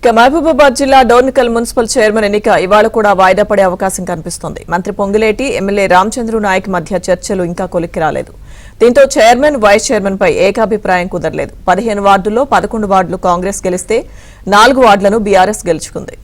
ఇక మహబూబాబాద్ జిల్లా Dornakal municipal chairman ఎన్నిక ఇవాళ కూడా వాయిదా పడే అవకాశం కనిపిస్తోంది. మంత్రి పొంగులేటి ఎమ్మెల్యే రామచంద్రు నాయక్ మధ్య చర్చలు ఇంకా కొలిక్కి రాలేదు. దీంతో చైర్మన్ వైస్ చైర్మన్ పై ఏకాభిప్రాయం కుదరలేదు. పదిహేను వార్డుల్లో పదకొండు వార్డులు కాంగ్రెస్ గెలిస్తే నాలుగు వార్డులను బీఆర్ఎస్ గెలుచుకుంది.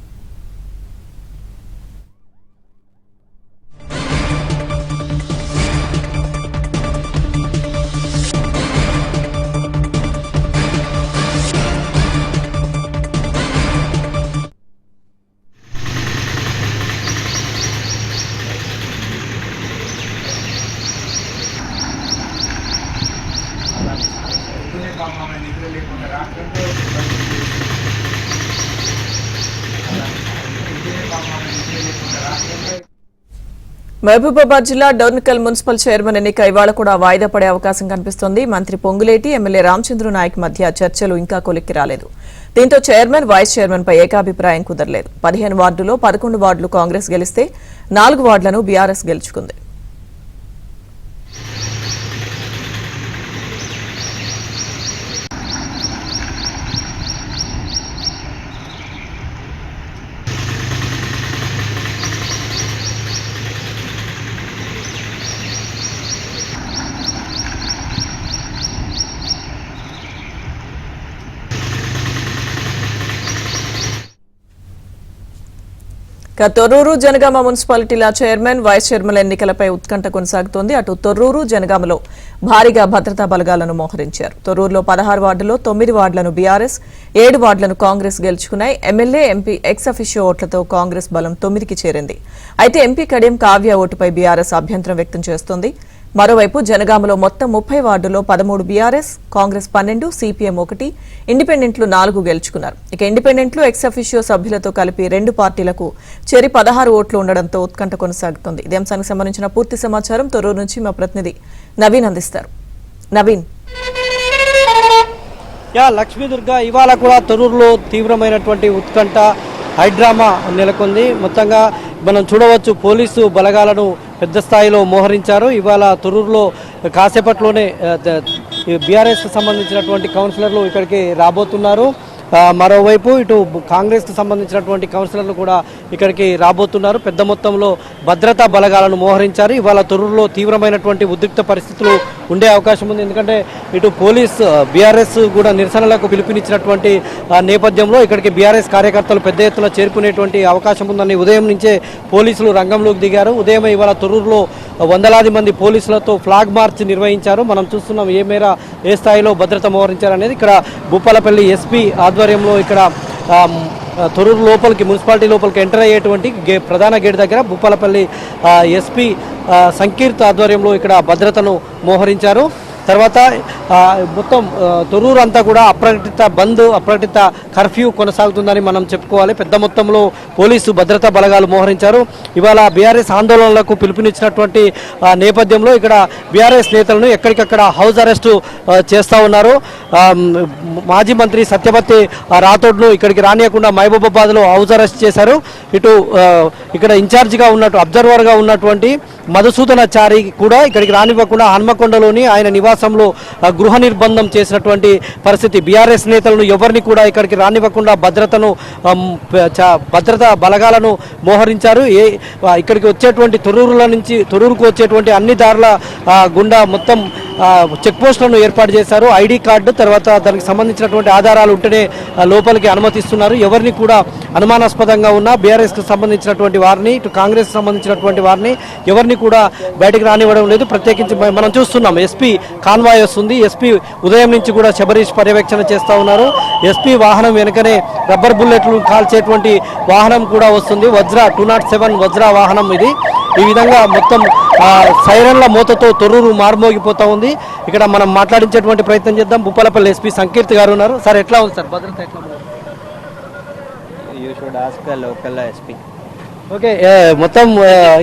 మహబూబాబాద్ జిల్లా డోర్నికల్ మున్సిపల్ చైర్మన్ ఎన్నిక ఇవాళ కూడా వాయిదా పడే అవకాశం కనిపిస్తోంది. మంత్రి పొంగులేటి ఎమ్మెల్యే రామచంద్ర నాయక్ మధ్య చర్చలు ఇంకా కొలిక్కి రాలేదు. దీంతో చైర్మన్ వైస్ చైర్మన్ పై ఏకాభిప్రాయం కుదరలేదు. పదిహేను వార్డులో పదకొండు వార్డులు కాంగ్రెస్ గెలిస్తే నాలుగు వార్డులను బీఆర్ఎస్ గెలుచుకుంది. తొర్రూరు జనగామ మున్సిపాలిటీల చైర్మన్ వైస్ చైర్మన్ ఎన్నికలపై ఉత్కంఠ కొనసాగుతోంది. అటు తొర్రూరు జనగామలో భారీగా భద్రతా బలగాలను మోహరించారు. తొర్రూరులో పదహారు వార్డుల్లో తొమ్మిది వార్డులను బీఆర్ఎస్ ఏడు వార్డులను కాంగ్రెస్ గెలుచుకున్నాయి. ఎమ్మెల్యే ఎంపీ ఎక్స్ అఫిషియో ఓట్లతో కాంగ్రెస్ బలం తొమ్మిదికి చేరింది. అయితే ఎంపీ కడియం కావ్య ఓటుపై బీఆర్ఎస్ అభ్యంతరం వ్యక్తం చేస్తోంది. మరోవైపు జనగామలో మొత్తం ముప్పై వార్డులో పదమూడు బీఆర్ఎస్ కాంగ్రెస్ పన్నెండు సిపిఎం ఒకటి ఇండిపెండెంట్లు నాలుగు గెలుచుకున్నారు. ఇక ఇండిపెండెంట్లు ఎక్స్అఫిషియో సభ్యులతో కలిపి రెండు పార్టీలకు చెరి పదహారు ఓట్లు ఉండడంతో ఉత్కంఠ కొనసాగుతోంది. ఇదే అంశానికి సంబంధించిన పూర్తి సమాచారం తొర్రూరు నుంచి మా ప్రతినిధి నవీన్ అందిస్తారు. నవీన్. యా లక్ష్మీదుర్గ ఇవాళ కూడా తొరూరులో తీవ్రమైనటువంటి ఉత్కంఠ హైడ్రామా నెలకొంది. మొత్తంగా మనం చూడవచ్చు పోలీసు బలగాలను పెద్ద స్థాయిలో మోహరించారు. ఇవాళ తురూరులో కాసేపట్లోనే బీఆర్ఎస్కి సంబంధించినటువంటి కౌన్సిలర్లు ఇక్కడికి రాబోతున్నారు. మరోవైపు ఇటు కాంగ్రెస్కు సంబంధించినటువంటి కౌన్సిలర్లు కూడా ఇక్కడికి రాబోతున్నారు. పెద్ద మొత్తంలో భద్రతా బలగాలను మోహరించారు. ఇవాళ తొర్రూరులో తీవ్రమైనటువంటి ఉద్రిక్త పరిస్థితులు ఉండే అవకాశం ఉంది. ఎందుకంటే ఇటు పోలీస్ బీఆర్ఎస్ కూడా నిరసనలకు పిలుపునిచ్చినటువంటి నేపథ్యంలో ఇక్కడికి బీఆర్ఎస్ కార్యకర్తలు పెద్ద ఎత్తున చేరుకునేటువంటి అవకాశం ఉందని ఉదయం నుంచే పోలీసులు రంగంలోకి దిగారు. ఉదయం ఇవాళ తొర్రూరులో వందలాది మంది పోలీసులతో ఫ్లాగ్ మార్చ్ నిర్వహించారు. మనం చూస్తున్నాం ఏ మేర ఏ స్థాయిలో భద్రత మోహరించారనేది. ఇక్కడ భూపాలపల్లి ఎస్పీ ఆధ్వర్యంలో ఇక్కడ తొరూరు లోపలికి మున్సిపాలిటీ లోపలికి ఎంటర్ అయ్యేటువంటి గే ప్రధాన గేట్ దగ్గర భూపాలపల్లి ఎస్పీ సంకీర్త్ ఆధ్వర్యంలో ఇక్కడ భద్రతను మోహరించారు. తర్వాత మొత్తం తొర్రూరు అంతా కూడా అప్రకటిత బంద్ అప్రకటిత కర్ఫ్యూ కొనసాగుతుందని మనం చెప్పుకోవాలి. పెద్ద మొత్తంలో పోలీసు భద్రతా బలగాలు మోహరించారు. ఇవాళ బీఆర్ఎస్ ఆందోళనలకు పిలుపునిచ్చినటువంటి నేపథ్యంలో ఇక్కడ బీఆర్ఎస్ నేతలను ఎక్కడికక్కడ హౌస్ అరెస్టు చేస్తూ చేస్తా ఉన్నారు. మాజీ మంత్రి సత్యపతి రాథోడ్ను ఇక్కడికి రానియకుండా మహబూబాబాద్లో హౌస్ అరెస్ట్ చేశారు. ఇటు ఇక్కడ ఇన్ఛార్జిగా ఉన్నట్టు అబ్జర్వర్గా ఉన్నటువంటి మధుసూదనాచారి కూడా ఇక్కడికి రానివ్వకుండా హన్మకొండలోని ఆయన నివాసంలో గృహ నిర్బంధం చేసినటువంటి పరిస్థితి. బీఆర్ఎస్ నేతలను ఎవరిని కూడా ఇక్కడికి రానివ్వకుండా భద్రతను ఆమ్, భద్రతా బలగాలను మోహరించారు. ఏ ఇక్కడికి వచ్చేటువంటి తొరూరుల నుంచి తొరూరుకు వచ్చేటువంటి అన్ని దారుల గుండా మొత్తం చెక్ పోస్టులను ఏర్పాటు చేశారు. ఐడి కార్డు తర్వాత దానికి సంబంధించినటువంటి ఆధారాలు ఉంటేనే లోపలికి అనుమతిస్తున్నారు. ఎవరిని కూడా అనుమానాస్పదంగా ఉన్న బీఆర్ఎస్కి సంబంధించినటువంటి వారిని ఇటు కాంగ్రెస్ సంబంధించినటువంటి వారిని ఎవరిని కూడా బయటకు రానివ్వడం లేదు. ప్రత్యేకించి మనం చూస్తున్నాం ఎస్పీ కాన్వాయ్ వస్తుంది. ఎస్పీ ఉదయం నుంచి కూడా శబరీష్ పర్యవేక్షణ చేస్తూ ఉన్నారు. ఎస్పీ వాహనం వెనుకనే రబ్బర్ బుల్లెట్లు కాల్చేటువంటి వాహనం కూడా వస్తుంది. వజ్ర టూ నాట్ సెవెన్ వజ్ర వాహనం ఇది. ఈ విధంగా మొత్తం సైరన్ల మూతతో తొర్రూరు మారుమోగిపోతా ఉంది. ఇక్కడ మనం మాట్లాడించేటువంటి ప్రయత్నం చేద్దాం. భూపాలపల్లి ఎస్పీ సంకీర్తి గారు ఉన్నారు. సార్ ఎట్లా ఉంది సార్? భద్రత ఎట్లా ఉంది? You should ask local SP okay మొత్తం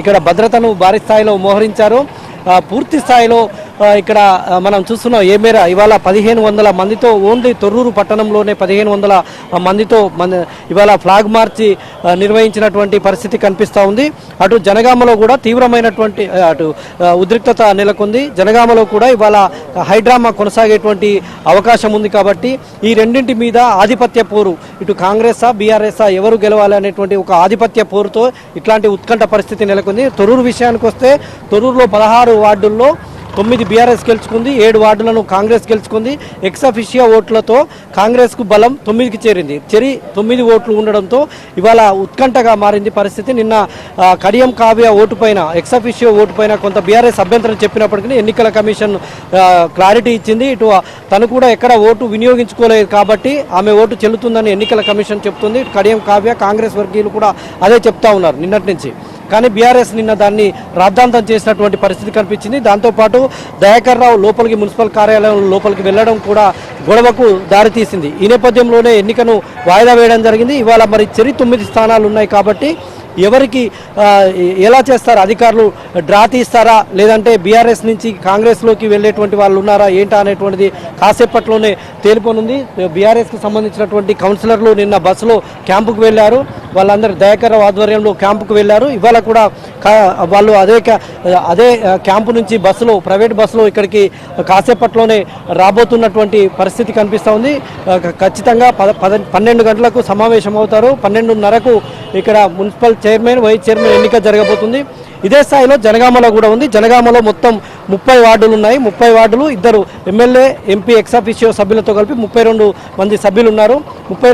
ఇక్కడ భద్రతను భారీ స్థాయిలో మోహరించారు. పూర్తి స్థాయిలో ఇక్కడ మనం చూస్తున్నాం ఏ మేర ఇవాళ పదిహేను వందల మందితో ఓన్లీ తొర్రూరు పట్టణంలోనే పదిహేను వందల మందితో మన ఇవాళ ఫ్లాగ్ మార్చి నిర్వహించినటువంటి పరిస్థితి కనిపిస్తూ ఉంది. అటు జనగామలో కూడా తీవ్రమైనటువంటి అటు ఉద్రిక్తత నెలకొంది. జనగామలో కూడా ఇవాళ హైడ్రామా కొనసాగేటువంటి అవకాశం ఉంది కాబట్టి ఈ రెండింటి మీద ఆధిపత్య పోరు ఇటు కాంగ్రెసా బీఆర్ఎస్ఆ ఎవరు గెలవాలి అనేటువంటి ఒక ఆధిపత్య పోరుతో ఇట్లాంటి ఉత్కంఠ పరిస్థితి నెలకొంది. తొర్రూరు విషయానికి వస్తే తొర్రూరులో పదహారు వార్డుల్లో తొమ్మిది బీఆర్ఎస్ గెలుచుకుంది ఏడు వార్డులను కాంగ్రెస్ గెలుచుకుంది. ఎక్సఫిషియా ఓట్లతో కాంగ్రెస్కు బలం తొమ్మిదికి చేరింది. చెరి తొమ్మిది ఓట్లు ఉండడంతో ఇవాళ ఉత్కంఠగా మారింది పరిస్థితి. నిన్న కడియం కావ్య ఓటు పైన ఎక్సఫిషియో ఓటు పైన కొంత బీఆర్ఎస్ అభ్యంతరం చెప్పినప్పటికీ ఎన్నికల కమిషన్ క్లారిటీ ఇచ్చింది. ఇటు తను కూడా ఎక్కడ ఓటు వినియోగించుకోలేదు కాబట్టి ఆమె ఓటు చెల్లుతుందని ఎన్నికల కమిషన్ చెప్తుంది. కడియం కావ్య కాంగ్రెస్ వర్గీయులు కూడా అదే చెప్తా ఉన్నారు నిన్నటి నుంచి. కానీ బీఆర్ఎస్ నిన్న దాన్ని రాద్ధాంతం చేసినటువంటి పరిస్థితి కనిపించింది. దాంతోపాటు దయాకర్ రావు లోపలికి మున్సిపల్ కార్యాలయం లోపలికి వెళ్ళడం కూడా గొడవకు దారితీసింది ఈ నేపథ్యంలోనే ఎన్నికను వాయిదా వేయడం జరిగింది. ఇవాళ మరి చెరి తొమ్మిది స్థానాలు ఉన్నాయి కాబట్టి ఎవరికి ఎలా చేస్తారు? అధికారులు డ్రా తీస్తారా? లేదంటే బీఆర్ఎస్ నుంచి కాంగ్రెస్లోకి వెళ్ళేటువంటి వాళ్ళు ఉన్నారా? ఏంటా అనేటువంటిది కాసేపట్లోనే తేలిపోనుంది. బీఆర్ఎస్కి సంబంధించినటువంటి కౌన్సిలర్లు నిన్న బస్సులో క్యాంపుకు వెళ్ళారు. వాళ్ళందరూ దయాకర ఆధ్వర్యంలో క్యాంపుకు వెళ్ళారు. ఇవాళ కూడా వాళ్ళు అదే క్యా- అదే క్యాంపు నుంచి బస్సులో ప్రైవేట్ బస్సులో ఇక్కడికి కాసేపట్లోనే రాబోతున్నటువంటి పరిస్థితి కనిపిస్తూ ఉంది. ఖచ్చితంగా పద పద పన్నెండు గంటలకు సమావేశం అవుతారు. పన్నెండున్నరకు ఇక్కడ మున్సిపల్ చైర్మన్ వైస్ చైర్మన్ ఎన్నిక జరగబోతుంది. ఇదే స్థాయిలో జనగామలో కూడా ఉంది. జనగామలో మొత్తం ముప్పై వార్డులు ఉన్నాయి. ముప్పై వార్డులు ఇద్దరు ఎమ్మెల్యే ఎంపీ ఎక్సాఫిషియో సభ్యులతో కలిపి ముప్పై రెండు మంది సభ్యులు ఉన్నారు. ముప్పై